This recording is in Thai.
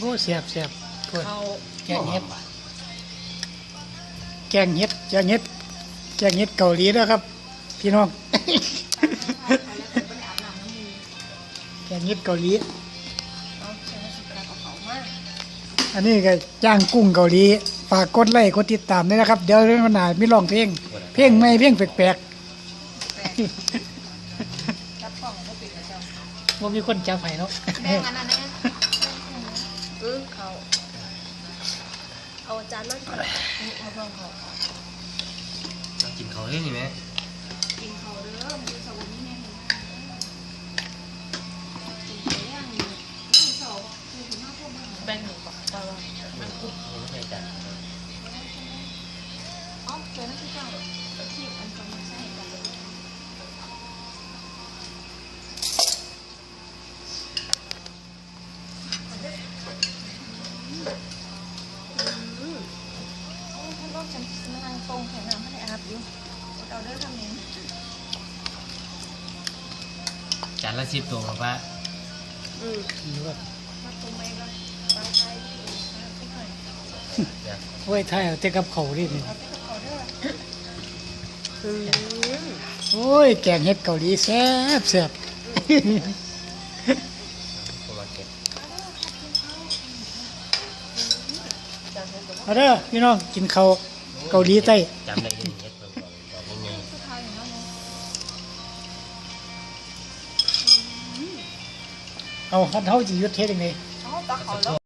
โอ้เสียบเสียบโอ้ยเขาแกงเห็ดแกงเห็ดแกงเห็ดแกงเห็ดเกาหลีนะครับ พี่น้อง แกงเห็ดเกาหลีเอาเชิญสิกระกับเขามากอันนี้ก็จ้างกุ้งเกาหลี ฝากกดไลค์กดติดตามด้วยนะครับ เดี๋ยวเรื่องวันหน้ามีร้องเพลง เพลงไม่เพลงแปลกรับกล่องก็ปิดแล้วเจ้าๆว่ามีคนจับให้เนาะแบ่งอันนั้นแน่เออเขาเอาจานนั่นก่อนนี่เอาลองเขาเรากินเขาได้นี่ไหมกินเขาเด้อมีสวัสดีแม่กินเขาย่างนี่นี่เขาคือถึงมากพวกมันแบ่งหนึ่ง อืมโอ้ท่านรอบฉันสนั่งตรงแข่น้ำให้อาบอยู่เอาเด้อทำเองจานละสิบตัวครับป้าอืมอยู่ว่ามาตรงไปก่อนไปไปมาไปหน่อยเดี๋ยวโอ้ยไทยเอาแต่กับเขาวดินี่เอาไปกับเขาเด้ออืมโอ้ย แกงเห็ดเกาหลีแซ่บแซ่บ ตัวมาเก็บ จัง เอาเด้อพี่น้องกินข้าวเกาหลีใต้จำได้เฮ็ดเพิ่มก่อนบอกง่ายผู้ชายอย่างนั้นเนาะเอาคันเฮาสิหยุดเฮ็ดจังได เอ๋อตาเขาแล้ว